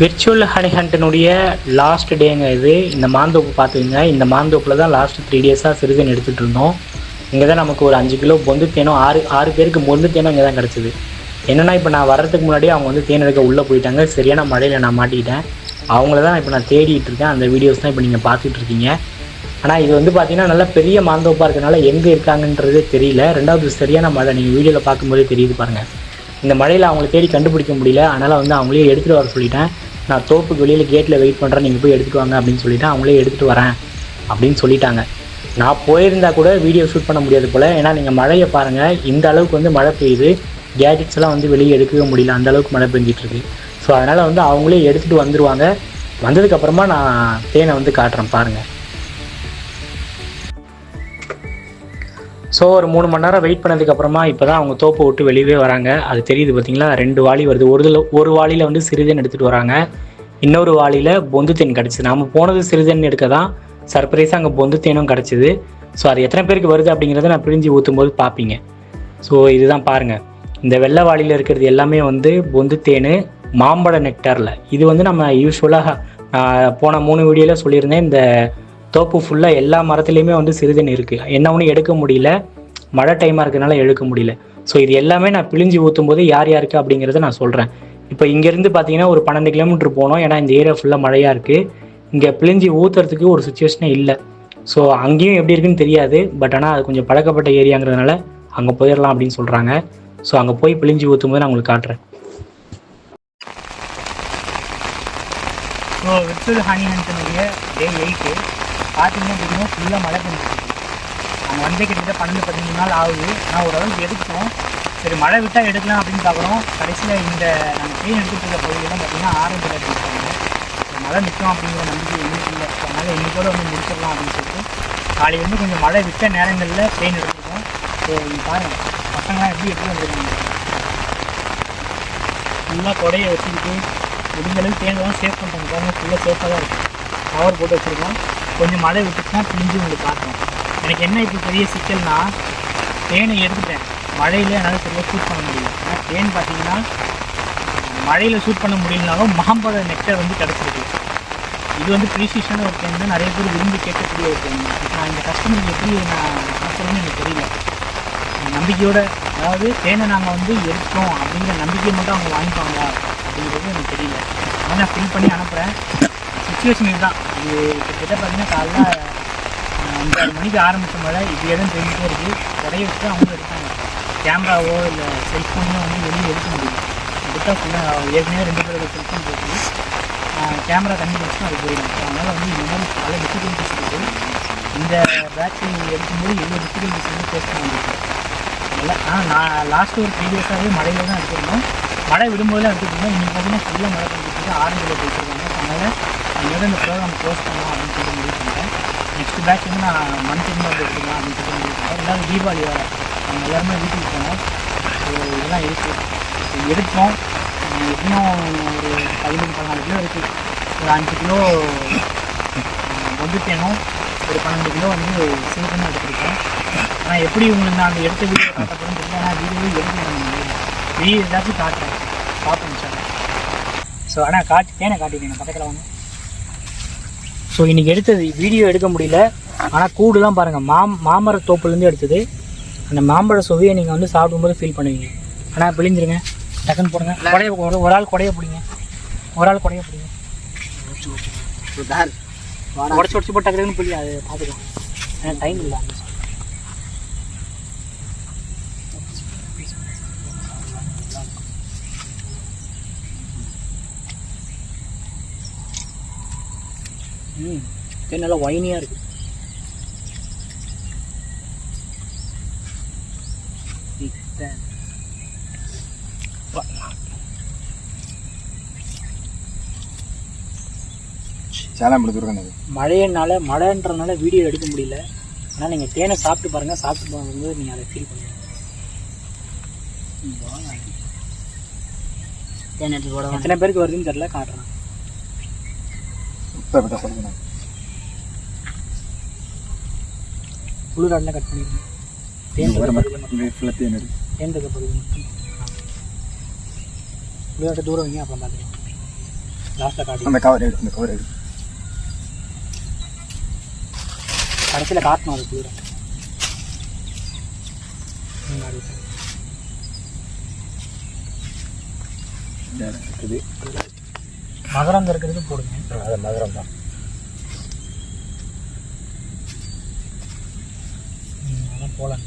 Virtual honey ஹண்ட்டினுடைய last tank இது. இந்த மாந்தோப்பு பார்த்துக்குங்க இந்த மாந்தோப்பில் தான் லாஸ்ட் த்ரீ டேஸாக சிறுதன் எடுத்துகிட்டு இருந்தோம். இங்கே தான் நமக்கு ஒரு அஞ்சு கிலோ பொந்து தேனும் ஆறு ஆறு பேருக்கு பொந்து தேனும் இங்கே தான் கிடச்சிது. என்னென்னா இப்போ நான் வர்றதுக்கு முன்னாடி அவங்க வந்து தேன் எடுக்க உள்ளே போயிட்டாங்க. சரியான மழையில் நான் மாட்டிக்கிட்டேன். அவங்கள தான் இப்போ நான் தேடிட்டு இருக்கேன். அந்த வீடியோஸ் தான் இப்போ நீங்கள் பார்த்துட்டு இருக்கீங்க. ஆனால் இது வந்து பார்த்தீங்கன்னா நல்லா பெரிய மாந்தோப்பாக இருக்கிறனால எங்கே இருக்காங்கன்றதே தெரியல. ரெண்டாவது சரியான மழை நீங்கள் வீடியோவில் பார்க்கும்போதே தெரியுது பாருங்கள் இந்த மழையில் அவங்கள தேடி கண்டுபிடிக்க முடியல. அதனால் வந்து அவங்களே எடுத்துகிட்டு வர சொல்லிட்டேன். நான் தோப்புக்கு வெளியில் கேட்டில் வெயிட் பண்ணுறேன் நீங்கள் போய் எடுத்துகிட்டு வாங்க அப்படின்னு சொல்லிட்டு அவங்களே எடுத்துகிட்டு வரேன் அப்படின்னு சொல்லிட்டாங்க. நான் போயிருந்தா கூட வீடியோ ஷூட் பண்ண முடியாது போல். ஏன்னா நீங்கள் மழையை பாருங்கள் இந்த அளவுக்கு வந்து மழை பெய்யுது. கேஜெட்ஸ் எல்லாம் வந்து வெளியே எடுக்கவே முடியல. அந்த அளவுக்கு மழை பெஞ்சிட்ருக்கு ஸோ அதனால் வந்து அவங்களே எடுத்துகிட்டு வந்துடுவாங்க வந்ததுக்கப்புறமா நான் தேனை வந்து காட்டுறேன். பாருங்கள் ஸோ ஒரு மூணு மணி நேரம் வெயிட் பண்ணதுக்கப்புறமா இப்போ தான் அவங்க தோப்பை விட்டு வெளியவே வராங்க. அது தெரியுது பார்த்தீங்களா ரெண்டு வாளி வருது. ஒரு இதில் ஒரு வாளியில் வந்து சிறுதன் எடுத்துகிட்டு வராங்க. இன்னொரு வாளியில் பொந்து தேன் கிடச்சிது. நம்ம போனது சிறுதன் எடுக்க தான் சர்ப்ரைஸாக அங்கே பொந்து தேனும் கிடச்சிது. ஸோ அது எத்தனை பேருக்கு வருது அப்படிங்கிறத நான் பிரிஞ்சு ஊற்றும் போது பார்ப்பீங்க ஸோ இதுதான் பாருங்கள் இந்த வெள்ளை வாளியில் இருக்கிறது எல்லாமே வந்து பொந்து தேன் மாம்பழ நெக்டாரில் இது வந்து நம்ம யூஸ்வலாக போன மூணு வீடியோவில் சொல்லியிருந்தேன். இந்த தோப்பு ஃபுல்லாக எல்லா மரத்துலேயுமே வந்து சிறுதண்ணி இருக்குது என்ன ஒன்றும் எடுக்க முடியல. மழை டைமாக இருக்கிறதுனால எடுக்க முடியல. ஸோ இது எல்லாமே நான் பிழிஞ்சு ஊற்றும் போது யார் யாருக்கு அப்படிங்கிறத நான் சொல்கிறேன் இப்போ இங்கேருந்து பார்த்தீங்கன்னா ஒரு பன்னெண்டு கிலோமீட்டர் போனோம். ஏன்னா இந்த ஏரியா ஃபுல்லாக மழையாக இருக்குது இங்கே பிழிஞ்சு ஊற்றுறதுக்கு ஒரு சுச்சுவேஷனே இல்லை. ஸோ அங்கேயும் எப்படி இருக்குன்னு தெரியாது. பட் ஆனால் அது கொஞ்சம் பழக்கப்பட்ட ஏரியாங்கிறதுனால அங்கே போயிடலாம் அப்படின்னு சொல்கிறாங்க ஸோ அங்கே போய் பிழிஞ்சு ஊற்றும் போது நான் உங்களுக்கு காட்டுறேன். ஸோ விர்ச்சுவல் ஹனி ஹண்ட்னுடைய டே எயிட்டு பார்த்தீங்கன்னா தெரியும் ஃபுல்லாக மழை பெஞ்சிருக்கு நாங்கள் வந்து கிட்டத்தட்ட பன்னெண்டு பதினஞ்சு நாள் ஆகுது. நான் ஓரளவுக்கு எடுத்தோம் சரி மழை விட்டால் எடுக்கலாம் அப்படின்னு பார்க்குறோம். கடைசியில் இந்த நாங்கள் ட்ரெயின் எடுத்துகிட்டு இருக்க பகுதியெல்லாம் பார்த்தீங்கன்னா ஆரஞ்சு கலர் இருக்காங்க மழை நிற்கும் அப்படிங்கிற நம்பிக்கை எங்களுக்கு இல்லை. அதனால் இன்னைக்கோட வந்து முடிச்சிடலாம் அப்படின்னு சொல்லிட்டு காலையில் வந்து கொஞ்சம் மழை விட்ட நேரங்களில் ட்ரெயின் எடுத்துருக்கோம். ஸோ இங்கே பாருங்கள் பசங்களாம் எப்படி எப்படி வந்துருக்காங்க. ஃபுல்லாக கொடையை வச்சுக்கிட்டு முடிஞ்சளவுக்கு தேங்கலாம் சேஃப் சேவ் பண்ணுறாங்க ஃபுல்லாக சேஃபாக தான் இருக்குது கவர் போட்டு வச்சுருக்கோம். கொஞ்சம் மழை விட்டுச்சுன்னா பிரிஞ்சு உங்களுக்கு காட்டும். எனக்கு என்ன இப்போ பெரிய சிக்கல்னா தேனை எடுத்துட்டேன். மழையில் என்னால் சரியாக ஷூட் பண்ண முடியல. ஏன்னா தேன் பார்த்தீங்கன்னா மழையில் ஷூட் பண்ண முடியலனாலும் மாம்பழ நெக்டர் வந்து கிடச்சிருக்கு. இது வந்து ப்ரீசிஷன் ஒரு தேன் தான். நிறைய பேர் விரும்பி கேட்கக்கூடிய ஒரு தேன் நான் இந்த கஸ்டமருக்கு எப்படி நான் பார்க்குறேன்னு எனக்கு தெரியல. நம்பிக்கையோட அதாவது தேனை நாங்கள் வந்து எடுத்தோம் அப்படிங்கிற நம்பிக்கையை மட்டும் அவங்க வாங்கிப்பாங்க அப்படிங்கிறது எனக்கு தெரியல. ஆனால் நான் ஃபில் பண்ணி அனுப்புகிறேன் சுச்சுவேஷன் இதுதான். இது கிட்டத்தட்ட பார்த்தீங்கன்னா காலைல அஞ்சாறு மணிக்கு ஆரம்பித்த மழை இப்படியே தான் தெரிஞ்சுட்டே இருக்குது கடையை வச்சு அவங்க எடுத்தாங்க. கேமராவோ இல்லை செல்ஃபோனோ வந்து வெளியே எடுக்க முடியல. எடுத்தால் ஃபுல்லாக ஏற்கனவே ரெண்டு பேரோட செல்ஃபோன் போட்டு கேமரா தண்ணி வச்சு அது போயிடும் அதனால் வந்து இந்த மாதிரி பல டிஃபிகல்ட்டிஸ் இருக்குது இந்த பேட்டரி எடுக்கும்போது எவ்வளோ டிஃபிகல்ட்டிஸ் வந்து ஃபேஸ் பண்ண முடியும்? இல்லை ஆனால் நான் லாஸ்ட்டு ஒரு த்ரீ டேஸாகவே மழையில தான் எடுத்துருந்தோம். மழை விடும்போதெல்லாம் எடுத்துருந்தோம் இன்றைக்கி பார்த்தீங்கன்னா ஃபுல்லாக மழை பண்ணிட்டு ஆரஞ்சில் போயிட்டுருக்காங்க அதனால் அதனால இந்த ப்ரோக்ராம் க்ளோஸ் பண்ணலாம் அப்படின்னு சொல்லி முடிவு பண்ணிட்டேன் நெக்ஸ்ட் பேட்ச் வந்து நான் மந்த் எண்ட் வந்து எடுத்துக்கலாம் அப்படின்னு சொல்லி முடிவு பண்ணேன் எல்லாரும் தீபாவளி வர நாங்கள் எல்லாருமே வீட்டுக்கு போனோம் ஸோ இதெல்லாம் இருக்குது எடுத்தோம் எப்படின்னா ஒரு பதினஞ்சு பதினாலு கிலோ இருக்குது ஒரு அஞ்சு கிலோ ஒதுக்கணும் ஒரு பன்னெண்டு கிலோ வந்து சிலிக்கன் எடுத்துருக்கேன் ஆனால் எப்படி உங்களுக்கு நான் அந்த எடுத்த வீடியோ காட்டப்படும் தெரியல ஆனால் வீடியோ எடுக்கணும் வீடியோ ஏதாச்சும் காட்டுறேன் பார்ப்போம் சார் ஸோ ஆனால் காட்டு தேனை காட்டிட்டேன் பக்கத்தில் வந்து ஸோ இன்றைக்கி எடுத்தது வீடியோ எடுக்க முடியல. ஆனால் கூடுலாம் பாருங்கள் மாம் மாமர தோப்புலேருந்து எடுத்தது. அந்த மாம்பழ சுவையை நீங்கள் வந்து சாப்பிடும்போது ஃபீல் பண்ணுவீங்க. ஆனால் பிழிஞ்சிருங்க டக்குன்னு போடுங்க. குடைய ஒரு ஒரு ஆள் குடைய பிடிங்க. ஒரு ஆள் குடைய பிடிங்க. உடச்சி உடச்சி போட்டு டக்குன்னு புள்ளி அது பார்த்துக்கலாம் ஏன்னா டைம் இல்லை. ம். நல்லா ஒயினியாக இருக்குது மழையினால மழைன்றதுனால வீடியோ எடுக்க முடியல. ஆனால் நீங்கள் தேனை சாப்பிட்டு பாருங்க சாப்பிட்டு பாருங்க நீங்கள் அதை ஃபீல் பண்ணுவீங்க. தேனை எத்தனை பேருக்கு வருதுன்னு தெரியல காட்டுறேன். तो बेटा खोल बना ಹುಳು ದಂಡ ಕಟ್ ಮಾಡಿದ್ದೀನಿ ಏನು ಬೇಕು ಬರೋದು ಹುಳುಗಾಟ ದೂರ ಹಿಂಗೆ ಹಾಕೊಂಡು ಅಲ್ಲಿ ಲಾಸ್ಟ್ ಕಾಡಿ அந்த கவர் எடு அந்த கவர் எடு கடைசியில் காட்டணும் அது தூரம் இருக்குது மகரந்தம் இருக்கிறது போடுங்க. அது நகரம் தான். அதான் போகலாம்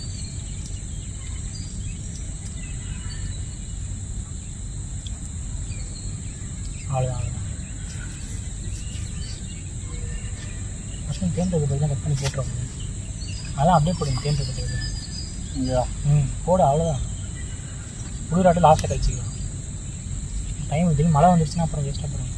அவ்வளோதான் ஃபஸ்ட்டு தேன். கட் பண்ணி போட்டுருவோம். அதான் அப்படியே போடுங்க தேன் இருக்கிறது இங்கேயா? ம் போடு அவ்வளோதான் குளிராட்டு லாஸ்ட்டில் கழிச்சிக்கலாம். டைம் திடீர்னு மழை வந்துருச்சுன்னா அப்புறம் வேஸ்ட்டாக போகிறோம்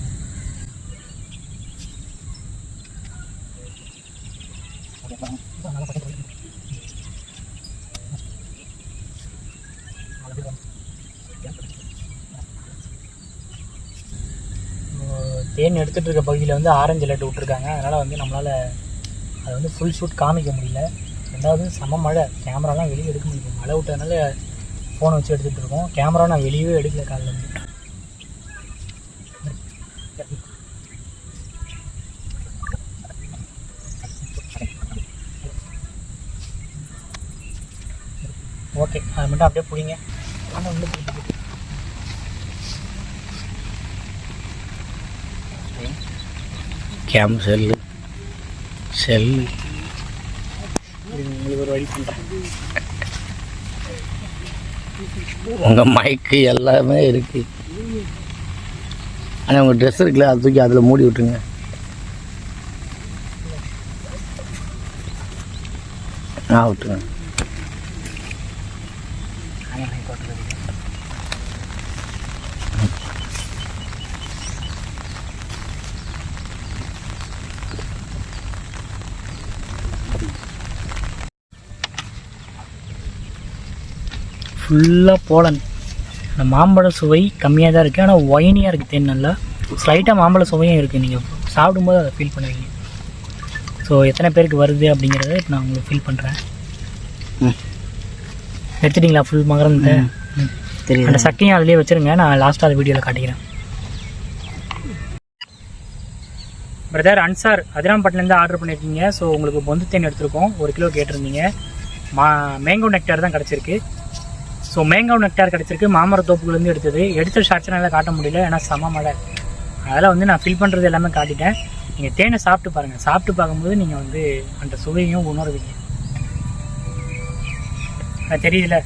தேன் எடுத்துகிட்டு இருக்க பகுதியில் வந்து ஆரஞ்சு லட்டு விட்ருக்காங்க அதனால் வந்து நம்மளால் அதை வந்து ஃபுல் ஷூட் காமிக்க முடியல. ரெண்டாவது செம மழை. கேமராலாம் வெளியே எடுக்க முடியல. மழை விட்டதுனால ஃபோனை வச்சு எடுத்துகிட்டு இருக்கோம். கேமரா நான் வெளியவே எடுக்கல காலைல இருந்து. ஓகே அது மட்டும் அப்படியே பிடிங்க. ஆனால் உள்ள பிடிங்க. கேம் செல்லு. செல்லு. உங்களுக்கு ஒரு வழி பண்ணுறேன் உங்கள் மைக்கு எல்லாமே இருக்கு. ஆனால் உங்கள் ட்ரெஸ் இருக்குல்ல அதை தூக்கி அதில் மூடி விட்டுருங்க. ஆ விட்டுருங்க ஃபுல்லாக போலன் அந்த மாம்பழ சுவை கம்மியாக தான் இருக்குது ஆனால் ஒயினியாக இருக்குது தேன் நல்லா. ஸ்லைட்டாக மாம்பழ சுவையும் இருக்குது நீங்கள் சாப்பிடும்போது அதை ஃபீல் பண்ணுவீங்க. ஸோ எத்தனை பேருக்கு வருது அப்படிங்கிறத இப்போ நான் உங்களுக்கு ஃபீல் பண்ணுறேன். எடுத்துட்டிங்களா? ஃபுல் மகரந்த? தெரியும் அந்த சக்கையும் அதிலே வச்சுருங்க. நான் லாஸ்ட்டாக அந்த வீடியோவில் காட்டிக்கிறேன். பிரதர் அன்சார் அதிராம்பட்டிலேருந்து ஆர்டர் பண்ணியிருக்கீங்க. ஸோ உங்களுக்கு பொந்து தேன் எடுத்திருக்கோம். ஒரு கிலோ கேட்டிருந்தீங்க. மா மேங்கோ நெக்டார் தான் கிடச்சிருக்கு. ஸோ மேங்கோ நெக்டார் கிடச்சிருக்கு. மாமரத்தோப்புக்குலேருந்து எடுத்தது. எடுத்த ஷார்ட்ஸ் என்னால் காட்ட முடியல. ஏன்னா செம மழை. அதனால் வந்து நான் ஃபில் பண்ணுறது எல்லாமே காட்டிட்டேன். நீங்கள் தேனை சாப்பிட்டு பாருங்கள் சாப்பிட்டு பார்க்கும்போது நீங்கள் வந்து அந்த சுவையும் உணர்வீங்க. அது தெரியுதுல?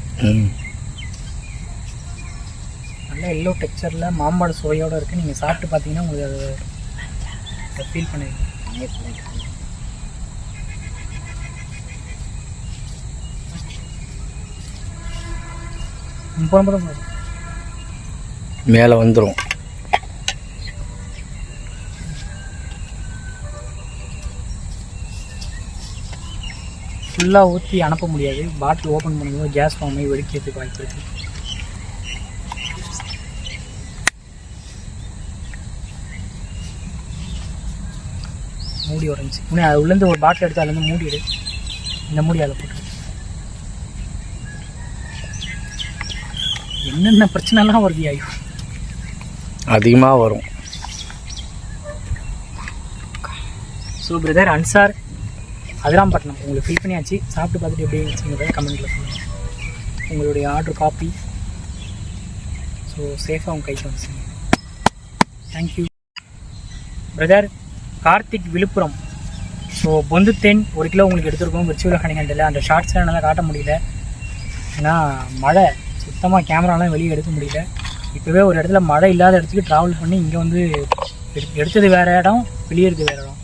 நல்ல எல்லோ டெக்ஸ்சரில் மாம்பழ சுவையோடு இருக்குது நீங்கள் சாப்பிட்டு பார்த்தீங்கன்னா உங்களுக்கு அதை ஃபீல் பண்ணுவீங்க ம், போதும் போதும் போதும் மேலே வந்துடும் ஃபுல்லாக ஊற்றி அனுப்ப முடியாது. பாட்டில் ஓப்பன் பண்ணும்போது கேஸ் ஃபார்ம் ஆகி வெடிக்கிறதுக்கு வாய்ப்பு இருக்குது மூடி உடஞ்சி. இன்னும் அது உள்ளேருந்து ஒரு பாட்டில் எடுத்து அதுலேருந்து மூடி எடு. இந்த மூடி அதில் போட்டு என்னென்ன பிரச்சனைலாம் வருது ஐயோ? அதிகமாக வரும். ஸோ பிரதர் அன்சார் அதிராம்பட்டினம் உங்களுக்கு ஃபில் பண்ணியாச்சு. சாப்பிட்டு பார்த்துட்டு எப்படி இருந்துச்சுங்கிறத கமெண்ட்டில் சொல்லுங்கள் உங்களுடைய ஆர்டர் காப்பி ஸோ சேஃபாக உங்கள் கைக்கு வந்துச்சுங்க thank you brother Karthik Villupuram. So பொந்து தேன் ஒரு கிலோ உங்களுக்கு எடுத்திருக்கோம். விர்ச்சுவல் ஹனிகண்டில் அந்த ஷார்ட்ஸ்லாம் என்னால் காட்ட முடியல. ஏன்னா மழை. சுத்தமாக கேமராலாம் வெளியே எடுக்க முடியல. இப்போவே ஒரு இடத்துல மழை இல்லாத இடத்துக்கு ட்ராவல் பண்ணி இங்கே வந்து எடு- எடுத்தது வேறு இடம் வெளியே இருக்குது வேறு இடம்.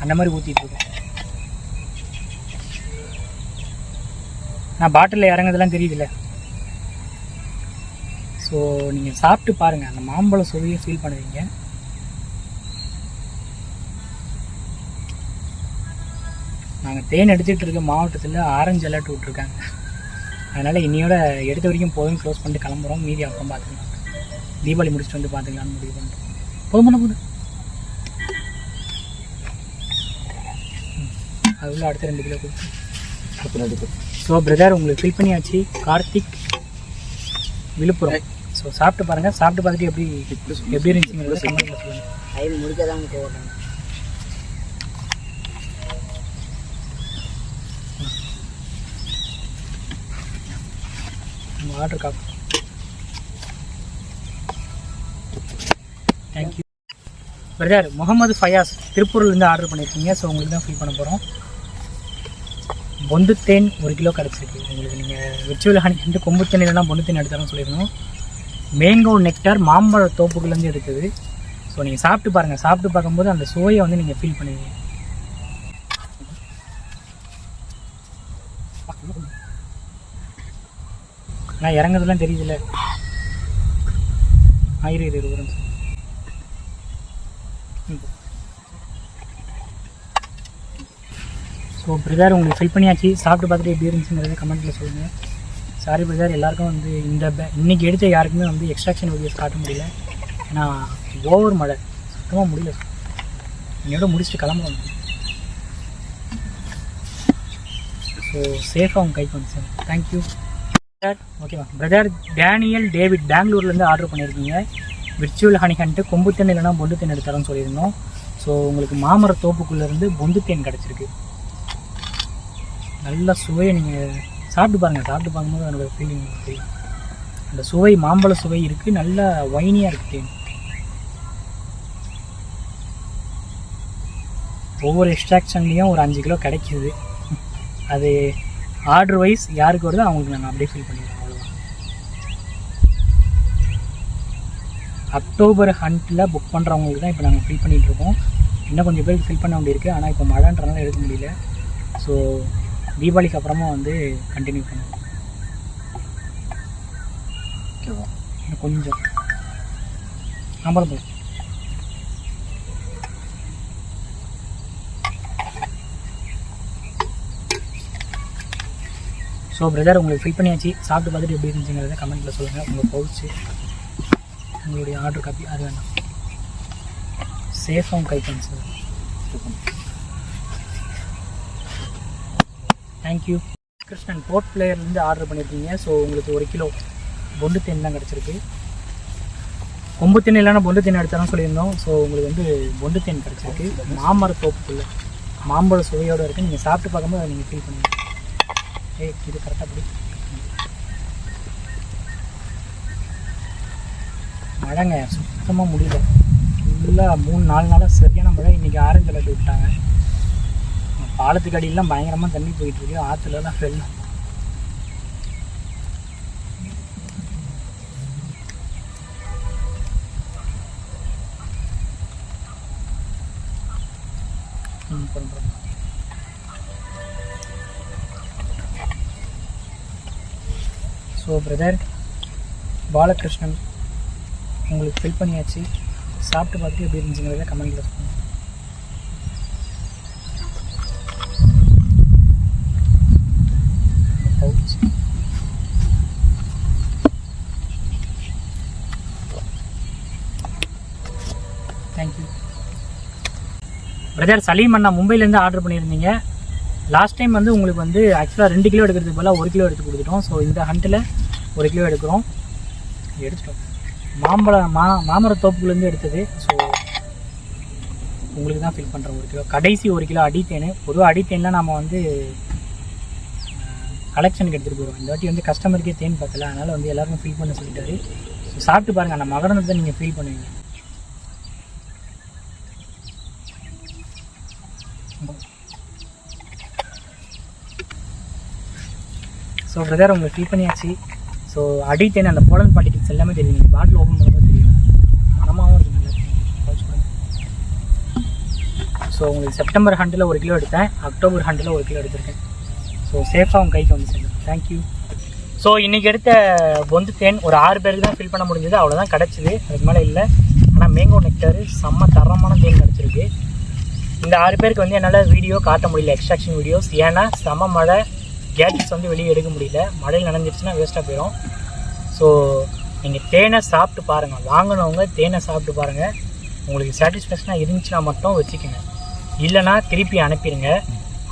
அந்த மாதிரி ஊற்றிட்டு இருக்கோம். நான் பாட்டிலில் இறங்குறதெல்லாம் தெரியுதுல்ல? ஸோ நீங்கள் சாப்பிட்டு பாருங்கள் அந்த மாம்பழ சுவையை ஃபீல் பண்ணுவீங்க. நாங்கள் தேன் எடுத்துகிட்டு இருக்க மாவட்டத்தில் ஆரஞ்சு அலர்ட் விட்ருக்காங்க அதனால் இன்னையோட எடுத்த வரைக்கும் போதும் க்ளோஸ் பண்ணிட்டு கிளம்புறோம். மீதி அப்புறம் பார்த்துக்கலாம் தீபாவளி முடிச்சுட்டு வந்து பார்த்துக்கலாம்னு முடிவு பண்ணிட்டோம். போதும் பண்ண போதும் அது உள்ள அடுத்த ரெண்டு கிலோ கொடுத்து. ரெண்டு பேர் ஸோ பிரதர் உங்களுக்கு ஃபில் பண்ணியாச்சு. கார்த்திக் விழுப்புரம். ஸோ சாப்பிட்டு பாருங்கள் சாப்பிட்டு பார்த்துட்டு எப்படி எப்படி இருந்துச்சுங்கிறத சொல்லுங்கள் டைம் முடிக்க தான் போகணும் தேங்க்யூ பிரதர் முகமது ஃபயாஸ் திருப்பூர்லேருந்து ஆர்டர் பண்ணியிருக்கீங்க ஸோ உங்களுக்கு தான் ஃபில் பண்ண போகிறோம் பொந்து தேன் ஒரு கிலோ கிடச்சிருக்கு. உங்களுக்கு நீங்கள் விர்ச்சுவல் ஹனி வந்து கொம்பு தேன் இல்லைனா பொந்து தேன் எடுத்தாலும் சொல்லிடணும் மேங்கோ நெக்டார் மாம்பழ தோப்புகள்லேருந்து எடுத்தது. ஸோ நீங்கள் சாப்பிட்டு பாருங்கள் சாப்பிட்டு பார்க்கும்போது அந்த சுவையை வந்து நீங்கள் ஃபீல் பண்ணுவீங்க. நான் இறங்குறதுலாம் தெரியுதுல்ல. ஆயிரம் இரு வரும் சார் நிமிஷம். ம். ஸோ பிரதர் உங்களுக்கு ஃபில் பண்ணியாச்சு. சாப்பிட்டு பார்த்துட்டு எப்படி இருந்துச்சுங்கிறத கமெண்ட்டில் சொல்லுங்கள் சாரி பிரதர் எல்லாருக்கும் வந்து இந்த பே இன்றைக்கி எடுத்த யாருக்குமே வந்து எக்ஸ்ட்ராக்ஷன் வீடியோஸ் காட்ட முடியல. ஏன்னா ஓவர் மழை. சுத்தமாக முடியல. என்னோட முடிச்சுட்டு கிளம்புறோம். ஸோ சேஃபாக உங்கள் கைக்கு வந்து சார். தேங்க்யூ சார் ஓகேவா பிரதர் டேனியல் டேவிட் பெங்களூர்லேருந்து ஆர்டர் பண்ணியிருக்கீங்க விர்ச்சுவல் ஹனி ஹண்ட்டு கொம்பு தென் இல்லைனா பொண்டு தென் எடுத்தாலும் சொல்லியிருந்தோம். ஸோ உங்களுக்கு மாமர தோப்புக்குள்ளேருந்து பொந்து தேன் கிடச்சிருக்கு. நல்ல சுவையை நீங்கள் சாப்பிட்டு பாருங்கள் சாப்பிட்டு பார்க்கும்போது அதோட ஃபீலிங் தெரியும். அந்த சுவை மாம்பழ சுவை இருக்குது நல்ல வைனியாக இருக்குது தேன். ஒவ்வொரு எக்ஸ்ட்ராக்ஷன்லேயும் ஒரு அஞ்சு கிலோ கிடைக்கிது. அது ஆர்டர் வைஸ் யாருக்கு வருதோ அவங்களுக்கு நாங்கள் அப்படியே ஃபில் பண்ணிடுறோம் அவ்வளோதான் அக்டோபர் ஹண்ட்டில் புக் பண்ணுறவங்களுக்கு தான் இப்போ நாங்கள் ஃபில் பண்ணிகிட்டு இருக்கோம். இன்னும் கொஞ்சம் பேருக்கு ஃபில் பண்ண வேண்டியிருக்கு ஆனால் இப்போ மழைன்றனால எடுக்க முடியல. ஸோ தீபாவளிக்கு அப்புறமா வந்து கண்டினியூ பண்ணுவோம் ஓகேவா இன்னும் கொஞ்சம். நம்பர் போதும் ஸோ பிரதர் உங்களுக்கு ஃபில் பண்ணியாச்சு. சாப்பிட்டு பார்த்துட்டு எப்படி இருந்துச்சுங்கிறத கமெண்ட்டில் சொல்லுங்கள் உங்கள் பவுச்சு உங்களுடைய ஆர்டர் காப்பி அது வேணாம். சேஃபாகவும் கை பண்ணு சார் தேங்க்யூ கிருஷ்ணன் போர்ட் பிளேயர்லேருந்து ஆர்டர் பண்ணியிருக்கீங்க ஸோ உங்களுக்கு ஒரு கிலோ பொண்டு தேன் தான் கிடச்சிருக்கு. கொம்பு தேன் இல்லைன்னா பொண்டு தேன் எடுத்தாலும் சொல்லியிருந்தோம். ஸோ உங்களுக்கு வந்து பொண்டு தேன் கிடச்சிருக்கு. மாமர தோப்புக்குள்ள மாம்பழ சுவையோடு இருக்குது நீங்கள் சாப்பிட்டு பார்க்கும்போது அதை நீங்கள் ஃபீல் பண்ணுங்கள் ஏய் இது கரெக்டாக பிடி. மழைங்க சுத்தமாக முடியல. ஃபுல்லாக மூணு நாலு நாளாக சரியான மழை. இன்றைக்கி ஆரஞ்சு அலர்ட் விட்டாங்க. பாலத்துக்கு அடியிலாம் பயங்கரமாக தண்ணி போயிட்டு இருக்கு. ஆற்றுலலாம் வெள்ளம் ம், ஸோ பிரதர் பாலகிருஷ்ணன் உங்களுக்கு ஃபில் பண்ணியாச்சு. சாப்பிட்டு பார்த்துட்டு எப்படி இருந்துச்சுங்கிறத கமெண்ட்டில் சொல்லுங்கள் தேங்க்யூ பிரதர் சலீம் அண்ணா மும்பைலேருந்து ஆர்டர் பண்ணியிருந்தீங்க. லாஸ்ட் டைம் வந்து உங்களுக்கு வந்து ஆக்சுவலாக ரெண்டு கிலோ எடுக்கிறதுக்கு பதிலாக ஒரு கிலோ எடுத்து கொடுத்துட்டோம். ஸோ இந்த ஹண்ட்டில் ஒரு கிலோ எடுக்கிறோம். எடுத்துட்டோம். மாம்பழ மா மாமர தோப்புலேருந்து எடுத்தது. ஸோ உங்களுக்கு தான் ஃபில் பண்ணுறோம் ஒரு கிலோ. கடைசி ஒரு கிலோ அடித்தேன். பொதுவாக அடித்தேன்லாம் நம்ம வந்து கலெக்ஷனுக்கு எடுத்துகிட்டு போயிடுவோம் இந்த வாட்டி வந்து கஸ்டமருக்கே தேன் பார்க்கல அதனால் வந்து எல்லாருக்கும் ஃபில் பண்ண சொல்லிட்டாரு. ஸோ சாப்பிட்டு பாருங்கள் அந்த மகரந்தத்தை நீங்கள் ஃபீல் பண்ணுவீங்க. ஸோ பிரதர் உங்களுக்கு ஃபீல் பண்ணியாச்சு. ஸோ அடி தேன் அந்த போலன் பார்ட்டிகல்ஸ் எல்லாமே தெரியும். நீங்கள் பாட்டில் ஓப்பன் பண்ணும்போது தெரியும். மனமாகவும் இருக்கு நல்லா ஸோ உங்களுக்கு செப்டம்பர் ஹண்டில் ஒரு கிலோ எடுத்தேன். அக்டோபர் ஹண்டில் ஒரு கிலோ எடுத்திருக்கேன். ஸோ சேஃபாக உங்கள் கைக்கு வந்து சேர்ந்து. தேங்க்யூ ஸோ இன்றைக்கி எடுத்த பொந்து தேன் ஒரு ஆறு பேருக்கு தான் ஃபில் பண்ண முடிஞ்சது. அவ்வளோதான் கிடச்சிது. அதுக்கு மேலே இல்லை. ஆனால் மேங்கோ நெக்டர் செம்ம தரமான தேன் கிடச்சிருக்கு. இந்த ஆறு பேருக்கு வந்து என்னால் வீடியோ காட்ட முடியல. எக்ஸ்ட்ராக்ஷன் வீடியோஸ் ஏன்னா செம மழை. கேட்ஸ் வந்து வெளியே எடுக்க முடியல. மழையில் நனைஞ்சிருச்சுன்னா வேஸ்ட்டாக போயிடும் ஸோ நீங்கள் தேனை சாப்பிட்டு பாருங்கள் வாங்கினவங்க தேனை சாப்பிட்டு பாருங்கள் உங்களுக்கு சாட்டிஸ்ஃபேக்ஷனாக இருந்துச்சுன்னா மட்டும் வச்சுக்கோங்க. இல்லைனா திருப்பி அனுப்பிடுங்க.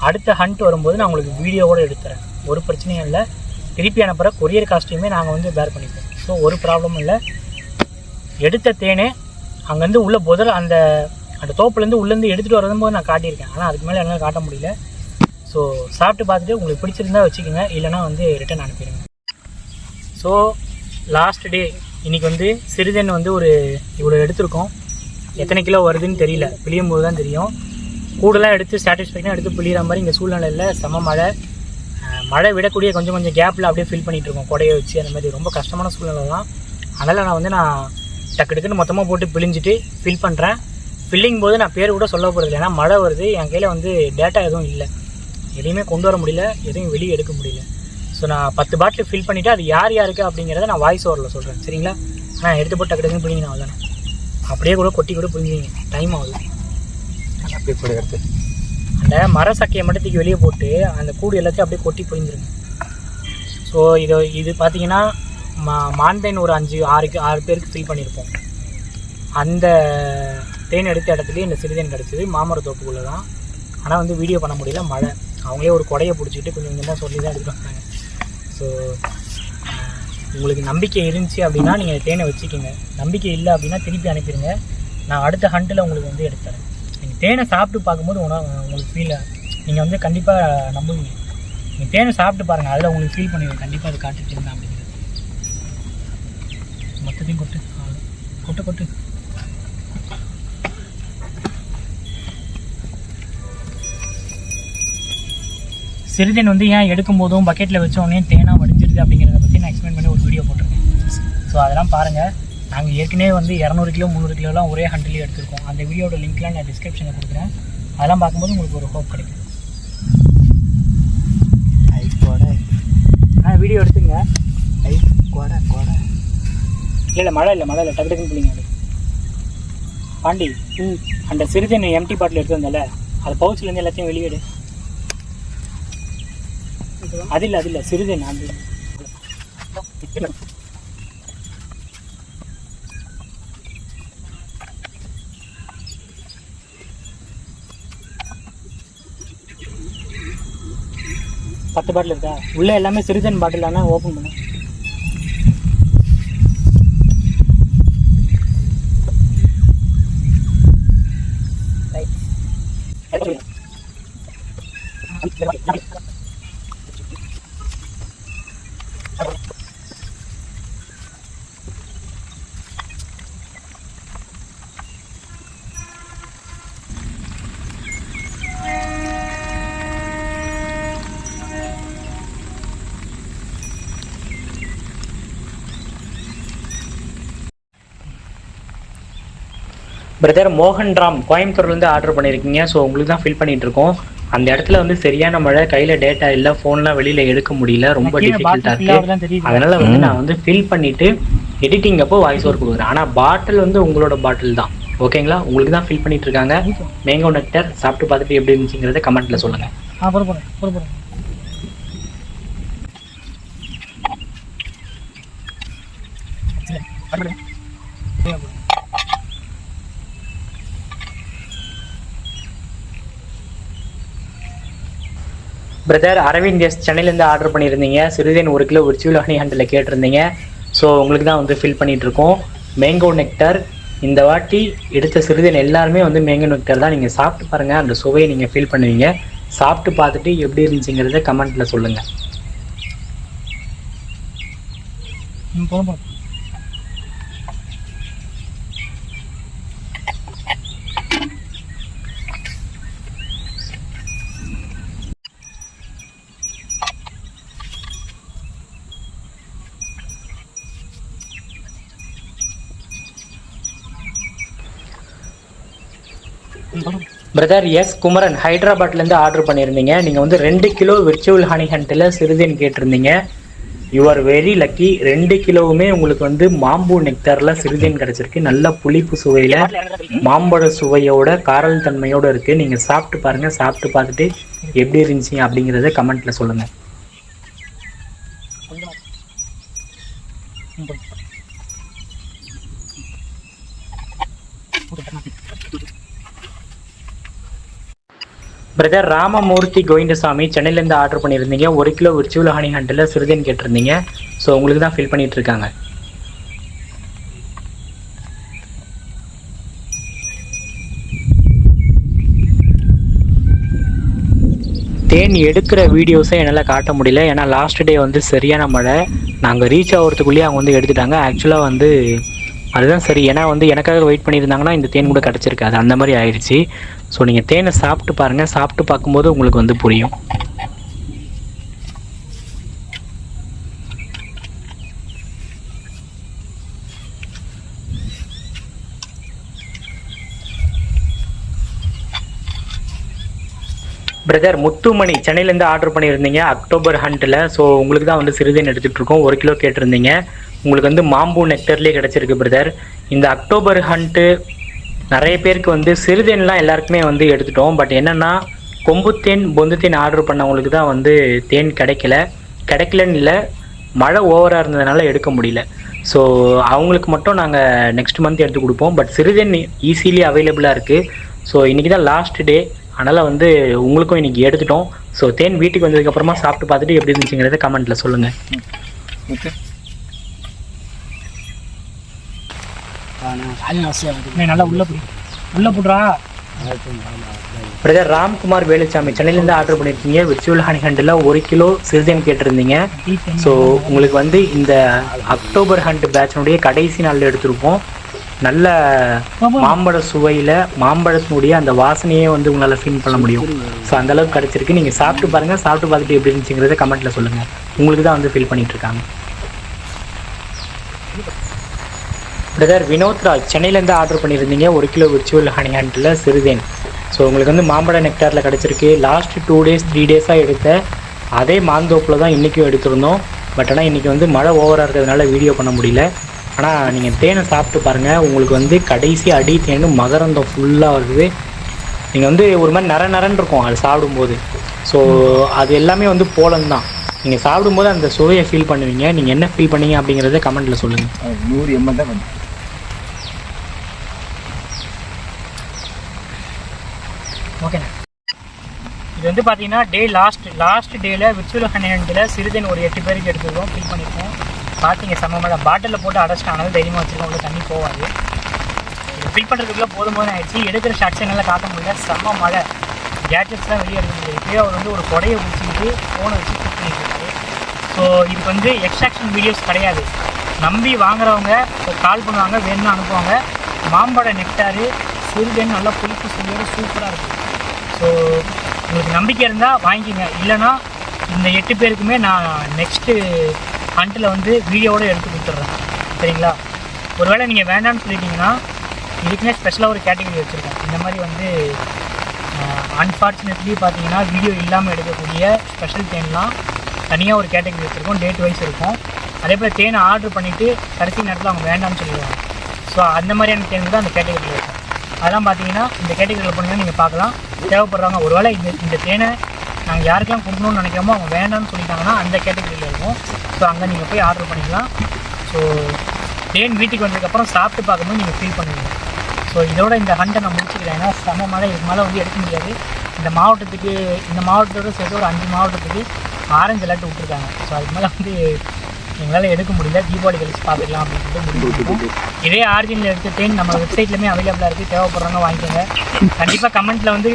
அடுத்த ஹண்ட் வரும்போது நான் உங்களுக்கு வீடியோவோடு எடுத்துறேன். ஒரு பிரச்சனையும் இல்லை. திருப்பி அனுப்புகிற கொரியர் காஸ்ட்டையுமே நாங்கள் வந்து பேர் பண்ணிப்போம். ஸோ ஒரு ப்ராப்ளமும் இல்லை. எடுத்த தேனே அங்கேருந்து உள்ள புதல் அந்த அந்த தோப்புலேருந்து உள்ளேருந்து எடுத்துகிட்டு வரும்போது நான் காட்டியிருக்கேன். ஆனால் அதுக்கு மேலே என்னால் காட்ட முடியல. ஸோ சாப்பிட்டு பார்த்துட்டு உங்களுக்கு பிடிச்சிருந்தா வச்சுக்கோங்க. இல்லைனா வந்து ரிட்டன் அனுப்பிடுங்க. ஸோ லாஸ்ட் டே இன்றைக்கி வந்து சிறிதென் வந்து ஒரு இவ்வளோ எடுத்திருக்கோம். எத்தனை கிலோ வருதுன்னு தெரியல. பிழியும் போது தான் தெரியும். கூடலாம் எடுத்து சாட்டிஸ்ஃபேக்ஷனாக எடுத்து பிழிகிற மாதிரி இங்கே சூழ்நிலையில் செம மழை. மழை விடக்கூடிய கொஞ்சம் கொஞ்சம் கேப்பில் அப்படியே ஃபில் பண்ணிகிட்டு இருக்கோம். கொடையை வச்சு அந்த மாதிரி ரொம்ப கஷ்டமான சூழ்நிலை தான். அதனால் நான் வந்து நான் டக்கு டக்குன்னு மொத்தமாக போட்டு பிழிஞ்சிட்டு ஃபில் பண்ணுறேன் ஃபில்லிங் போது நான் பேர் கூட சொல்ல போகிறது ஏன்னா மழை வருது. என் கையில் வந்து டேட்டா எதுவும் இல்லை. எதையுமே கொண்டு வர முடியல எதையும் வெளியே எடுக்க முடியல. ஸோ நான் பத்து பாட்டில் ஃபில் பண்ணிவிட்டு அது யார் யாருக்கு அப்படிங்கிறத நான் வாய்ஸ் ஓவரில் சொல்கிறேன் சரிங்களா? ஆனால் எடுத்து போட்டு டக்கு டக்குன்னு பிடிங்க அவ்வளோதானே அப்படியே கூட கொட்டி கூட பிடிங்கிங்க டைம் ஆகுது. அப்படியே கூட எடுத்து. அந்த மர சக்கையை மட்டும் தூக்கி வெளியே போட்டு அந்த கூடு எல்லாத்தையும் அப்படியே கொட்டி பிழிஞ்சிருங்க. ஸோ இது இது பார்த்தீங்கன்னா மா மான்தேன் ஒரு அஞ்சு ஆறுக்கு ஆறு பேருக்கு ஃபில் பண்ணியிருப்போம் அந்த தேன் எடுத்த இடத்துலயே இந்த சிறுதேன் கிடச்சிது. மாமர தோப்புக்குள்ளே தான் ஆனால் வந்து வீடியோ பண்ண முடியல. மழை. அவங்களே ஒரு கொடையை பிடிச்சிட்டு கொஞ்சம் கொஞ்சமாக சொல்லி தான் எடுத்துகிட்டு வந்தாங்க ஸோ உங்களுக்கு நம்பிக்கை இருந்துச்சு அப்படின்னா நீங்கள் தேனை வச்சுக்கோங்க. நம்பிக்கை இல்லை அப்படின்னா திருப்பி அனுப்பிடுங்க. நான் அடுத்த ஹண்டில் உங்களுக்கு வந்து எடுத்துறேன். நீங்கள் தேனை சாப்பிட்டு பார்க்கும்போது உணவு உங்களுக்கு ஃபீல் நீங்கள் வந்து கண்டிப்பாக நம்புவீங்க. நீங்கள் தேனை சாப்பிட்டு பாருங்கள் அதில் உங்களுக்கு ஃபீல் பண்ணுவீங்க கண்டிப்பாக அது காட்டுட்டு இருந்தா அப்படிங்கிறது. மொத்தத்தையும் கொட்டு. கொட்டு கொட்டு. சிறுதேன் வந்து ஏன் எடுக்கும் போதும் பக்கெட்டில் வச்ச உடனே தேனாக வடிஞ்சிருது அப்படிங்கிறத பற்றி நான் எக்ஸ்பிளைன் பண்ணி ஒரு வீடியோ போட்டிருக்கேன். ஸோ அதெல்லாம் பாருங்கள் நாங்கள் ஏற்கனவே வந்து இரநூறு கிலோ முந்நூறு கிலோலாம் ஒரே ஹண்ட்ரட்லேயே எடுத்திருக்கோம். அந்த வீடியோட லிங்க்லாம் நான் டிஸ்கிரிப்ஷனில் கொடுக்குறேன். அதெல்லாம் பார்க்கும்போது உங்களுக்கு ஒரு ஹோப் கிடைக்கும். ஆ வீடியோ எடுத்துங்க கொடை கொடை இல்லை இல்லை மழை இல்லை மழை இல்லை. டக்கு டக்குன்னு அது. பாண்டி அந்த சிறுதேன் எம்டி பாட்டில் எடுத்து வந்தல. அது பவுச்சிலேருந்து எல்லாத்தையும் வெளியேடு அது இல்லை அது இல்லை சிறுதேன் பத்து பாட்டில் இருக்கா? உள்ள எல்லாமே சிறுதேன் பாட்டில் ஆனால் ஓப்பன் பண்ணு. பிரதர் மோகன் ராம் கோயம்புத்தூர்லேருந்து ஆர்டர் பண்ணியிருக்கீங்க ஸோ உங்களுக்கு தான் ஃபில் பண்ணிட்டு இருக்கோம் அந்த இடத்துல வந்து சரியான மழை கையில் டேட்டா இல்லை ஃபோன்லாம் வெளியில் எடுக்க முடியல. ரொம்ப fill இருக்கு. அதனால வந்து நான் வந்து ஃபில் பண்ணிட்டு எடிட்டிங் அப்போ வாய்ஸ் ஓவர் கொடுக்குறேன். ஆனால் பாட்டில் வந்து உங்களோட பாட்டில் தான். ஓகேங்களா உங்களுக்கு தான் ஃபில் பண்ணிட்டு இருக்காங்க. மேங்கோ நெக்டர் சாப்பிட்டு பார்த்துட்டு எப்படி இருந்துச்சுங்கிறத கமெண்ட்ல சொல்லுங்க. ஆ போட போகிறேன் போட போகிறேன் பிரதர் அரவிந்த் எஸ் சென்னையிலேருந்து ஆர்டர் பண்ணியிருந்தீங்க. சிறுதேன் ஒரு கிலோ விர்ச்சுவல் ஹனி ஹண்டில் கேட்டிருந்தீங்க. ஸோ உங்களுக்கு தான் வந்து ஃபில் பண்ணிட்டு இருக்கோம். மேங்கோ நெக்டர் இந்த வாட்டி எடுத்த சிறுதேன் எல்லாருமே வந்து மேங்கோ நெக்டர் தான். நீங்கள் சாப்பிட்டு பாருங்கள் அந்த சுவையை நீங்கள் ஃபீல் பண்ணுவீங்க. சாப்பிட்டு பார்த்துட்டு எப்படி இருந்துச்சுங்கிறத கமெண்ட்டில் சொல்லுங்கள் பிரதர் எஸ் குமரன் ஹைதராபாத்லேருந்து ஆர்டர் பண்ணியிருந்தீங்க. நீங்கள் வந்து ரெண்டு கிலோ விர்ச்சுவல் ஹனி ஹண்டில் சிறுதேன் கேட்டிருந்தீங்க. யூ ஆர் வெரி லக்கி ரெண்டு கிலோவுமே உங்களுக்கு வந்து மாம்பூ நெக்டரில் சிறுதேன் கிடச்சிருக்கு. நல்ல புளிப்பு சுவையில் மாம்பழ சுவையோட காரல் தன்மையோட இருக்குது நீங்கள் சாப்பிட்டு பாருங்க சாப்பிட்டு பார்த்துட்டு எப்படி இருந்துச்சு அப்படிங்கிறத கமெண்ட்டில் சொல்லுங்கள் பிரதர் ராமமூர்த்தி கோவிந்தசாமி சென்னையிலேருந்து ஆர்டர் பண்ணியிருந்தீங்க. ஒரு கிலோ விர்ச்சுவல் ஹனி ஹண்டில் சிறுதேன் கேட்டிருந்தீங்க. ஸோ உங்களுக்கு தான் ஃபில் பண்ணிட்டு இருக்காங்க தேன் எடுக்கிற வீடியோஸை என்னால் காட்ட முடியல. ஏன்னா லாஸ்ட் டே வந்து சரியான மழை. நாங்கள் ரீச் ஆகிறதுக்குள்ளேயே அவங்க வந்து எடுத்துட்டாங்க. ஆக்சுவலாக வந்து அதுதான் சரி. ஏன்னா வந்து எனக்காக வெயிட் பண்ணியிருந்தாங்கன்னா இந்த தேன் கூட கிடச்சிருக்காது. அந்த மாதிரி ஆயிடுச்சு. ஸோ நீங்கள் தேனை சாப்பிட்டு பாருங்கள் சாப்பிட்டு பார்க்கும்போது உங்களுக்கு வந்து புரியும். பிரதர் முத்துமணி சென்னையிலேருந்து ஆர்டர் பண்ணியிருந்தீங்க அக்டோபர் ஹண்ட்டில் ஸோ உங்களுக்கு தான் வந்து சிறுதேன் எடுத்துகிட்ருக்கோம் ஒரு கிலோ கேட்டிருந்தீங்க. உங்களுக்கு வந்து மாம்பூ நெக்டர்லேயே கிடச்சிருக்கு பிரதர் இந்த அக்டோபர் ஹண்ட்டு நிறைய பேருக்கு வந்து சிறுதேன்லாம் எல்லாருக்குமே வந்து எடுத்துட்டோம். பட் என்னென்னா கொம்புத்தேன் பொந்துத்தேன் ஆர்டர் பண்ணவங்களுக்கு தான் வந்து தேன் கிடைக்கல. கிடைக்கலன்னு இல்லை மழை ஓவராக இருந்ததுனால எடுக்க முடியல. ஸோ அவங்களுக்கு மட்டும் நாங்கள் நெக்ஸ்ட் மந்த் எடுத்து கொடுப்போம். பட் சிறுதேன் ஈஸிலி அவைலபிளாக இருக்குது ஸோ இன்றைக்கி தான் லாஸ்ட் டே அதனால் வந்து உங்களுக்கும் இன்றைக்கி எடுத்துட்டோம். ஸோ தேன் வீட்டுக்கு வந்ததுக்கப்புறமா சாப்பிட்டு பார்த்துட்டு எப்படி இருந்துச்சுங்கிறத கமெண்ட்டில் சொல்லுங்கள் ஓகே. நல்லா உள்ள போய் உள்ள போடுறா. பிரதர் ராம்குமார் வேலுச்சாமி சென்னையிலேருந்து ஆர்டர் பண்ணியிருக்கீங்க விர்ச்சுவல் ஹனி ஹண்டில் ஒரு கிலோ சிறுதேன் கேட்டிருந்தீங்க. ஸோ உங்களுக்கு வந்து இந்த அக்டோபர் ஹண்ட் பேட்சினுடைய கடைசி நாளில் எடுத்திருப்போம். நல்ல மாம்பழ சுவையில் மாம்பழத்தினுடைய அந்த வாசனையே வந்து உங்களால் ஃபீல் பண்ண முடியும். ஸோ அந்த அளவுக்கு கிடச்சிருக்கு. நீங்கள் சாப்பிட்டு பாருங்கள் சாப்பிட்டு பார்த்துட்டு எப்படி இருந்துச்சுங்கிறத கமெண்ட்டில் சொல்லுங்கள் உங்களுக்கு தான் வந்து ஃபீல் பண்ணிட்டு இருக்காங்க. பிரதர் வினோத்ராஜ் சென்னையிலேருந்து ஆர்டர் பண்ணியிருந்தீங்க. ஒரு கிலோ விர்ச்சுவல் ஹனி ஹண்டில் சிறுதேன். ஸோ உங்களுக்கு வந்து மாம்பழ நெக்டாரில் கிடச்சிருக்கு. லாஸ்ட் டூ டேஸ் த்ரீ டேஸாக எடுத்த அதே மாந்தோப்பில் தான் இன்றைக்கும் எடுத்திருந்தோம். பட் ஆனால் இன்றைக்கி வந்து மழை ஓவராக இருக்கிறதுனால வீடியோ பண்ண முடியல. ஆனால் நீங்கள் தேனை சாப்பிட்டு பாருங்கள் உங்களுக்கு வந்து கடைசி அடி தேன் மகரந்தம் ஃபுல்லாக வருது. நீங்கள் வந்து ஒரு மாதிரி நர நரன்னு இருக்கும் அது சாப்பிடும்போது. ஸோ அது எல்லாமே வந்து போலன் தான். நீங்கள் சாப்பிடும்போது அந்த சுவையை ஃபீல் பண்ணுவீங்க. நீங்கள் என்ன ஃபீல் பண்ணீங்க அப்படிங்கிறத கமெண்ட்டில் சொல்லுங்கள் நூறு எம்எல் தான் வந்து. ஓகேண்ணா இது வந்து பார்த்தீங்கன்னா டே லாஸ்ட் லாஸ்ட் டேயில் விர்ச்சுவல் ஹண்ட்ரடில் சிறுதேன் ஒரு எட்டு பேருக்கு எடுத்துருக்கோம். ஃபில் பண்ணியிருக்கோம் பார்த்தீங்க சமமாக மழை பாட்டிலில் போட்டு அடைச்சிட்டாங்க தைரியமாக வச்சுருக்கோம். உள்ள தண்ணி போகாது. இது ஃபில் பண்ணுறதுக்குள்ளே போதும் போதும் ஆயிடுச்சு. எடுக்கிற ஷார்ட்ஸ் என்னால் காட்ட முடியல. செம்ம மழை. கேட்ஜெட்ஸ்லாம் வெளியே எடுக்க முடியாது அவர் வந்து ஒரு கொடையை பிடிச்சிக்கிட்டு ஃபோனை வச்சு ஃபிட் பண்ணிட்டு ஸோ இதுக்கு வந்து எக்ஸ்ட்ராக்ஷன் வீடியோஸ் கிடையாது. நம்பி வாங்குறவங்க கால் பண்ணுவாங்க வேணும்னு அனுப்புவாங்க. மாம்பழ நெக்டாரு சிறுதேன் நல்லா புளிப்பு சுவையோடு சூப்பராக இருக்கும். ஸோ உங்களுக்கு நம்பிக்கை இருந்தால் வாங்கிக்கோங்க. இல்லைன்னா இந்த எட்டு பேருக்குமே நான் நெக்ஸ்ட்டு ஹண்ட்டில் வந்து வீடியோவோட எடுத்து கொடுத்துட்றேன். சரிங்களா? ஒருவேளை நீங்கள் வேண்டாம்னு சொல்லிட்டீங்கன்னா இதுக்குமே ஸ்பெஷலாக ஒரு கேட்டகரி வச்சுருக்கேன். இந்த மாதிரி வந்து அன்ஃபார்ச்சுனேட்லி பார்த்தீங்கன்னா வீடியோ இல்லாமல் எடுக்கக்கூடிய ஸ்பெஷல் தேன்லாம் தனியாக ஒரு கேட்டகரி வச்சுருக்கோம். டேட் வைஸ் இருக்கும். அதே போல் தேனை ஆர்டர் பண்ணிவிட்டு கடைசி நேரத்தில் அவங்க வேண்டாம்னு சொல்லிடுவாங்க. ஸோ அந்த மாதிரியான தேன் தான் அந்த கேட்டகரியில் இருக்கும். அதெல்லாம் பார்த்தீங்கன்னா இந்த கேட்டகரியில் போனீங்கன்னா நீங்கள் பார்க்கலாம். தேவைப்படுறாங்க ஒருவேளை இந்த இந்த தேனை நாங்கள் யாருக்கெல்லாம் கொடுக்கணும்னு நினைக்கிறோமோ அவங்க வேண்டாம்னு சொல்லிட்டாங்கன்னா அந்த கேட்டகரி இருக்கும். ஸோ அங்கே நீங்கள் போய் ஆர்டர் பண்ணிக்கலாம். ஸோ தேன் வீட்டுக்கு வந்ததுக்கப்புறம் சாப்பிட்டு பார்க்கும்போது நீங்கள் ஃபீல் பண்ணுவீங்க. ஸோ இதோட இந்த ஹண்டை நான் முடிச்சுக்கிறேன். ஏன்னா செம மழை இதுக்கு மேலே வந்து எடுக்க முடியாது. இந்த மாவட்டத்துக்கு இந்த மாவட்டத்தோட சேர்த்து ஒரு அஞ்சு மாவட்டத்துக்கு ஆரஞ்சு அலர்ட் விட்டுருக்காங்க. ஸோ அதுக்கு மேலே வந்து எங்களால் எடுக்க முடியல. தீபாவளி கழிச்சு பார்த்துக்கலாம் அப்படின்னு சொல்லிட்டு இதே ஆரிஜினில் எடுத்த தேன் நம்ம வெப்சைட்லையுமே அவைலபிளாக இருக்குது தேவைப்படுறவங்க வாங்கிக்கோங்க. கண்டிப்பாக கமெண்ட்டில் வந்து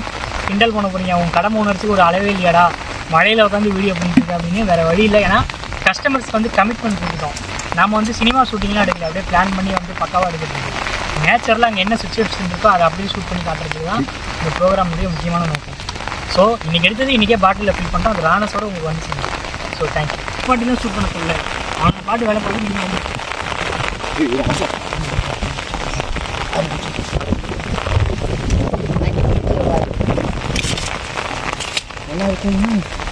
கிண்டல் பண்ண போகிறீங்க உங்கள் கடமை உணர்ச்சிக்கு ஒரு அளவே இல்லையாடா? மழையில் உட்காந்து வீடியோ பண்ணிட்டு அப்படின்னு வேறு வழி இல்லை. ஏன்னா கஸ்டமர்ஸ்க்கு வந்து கமிட்மெண்ட் கொடுத்துட்டோம். நாம வந்து சினிமா ஷூட்டிங்லாம் எடுக்கல. அப்படியே பிளான் பண்ணி வந்து பக்காவாக எடுக்கிறது நேச்சுரலாக அங்கே என்ன சுச்சுவேஷன் இருக்கோ அதை அப்படியே ஷூட் பண்ணி காட்டுறது தான் இந்த ப்ரோக்ராம் வந்து முக்கியமான நோக்கம். ஸோ இன்றைக்கி எடுத்தது இன்றைக்கே பாட்டிலில் ஃபில் பண்ணுறோம் அது ராணஸோட உங்களுக்கு வந்து சொல்லுங்கள் ஸோ தேங்க்யூ யூ தான் ஷூட் பண்ண சொல்லல. அவங்க பாட்டு வேலை பார்த்து நீங்கள் வந்து நல்லா இருக்குங்க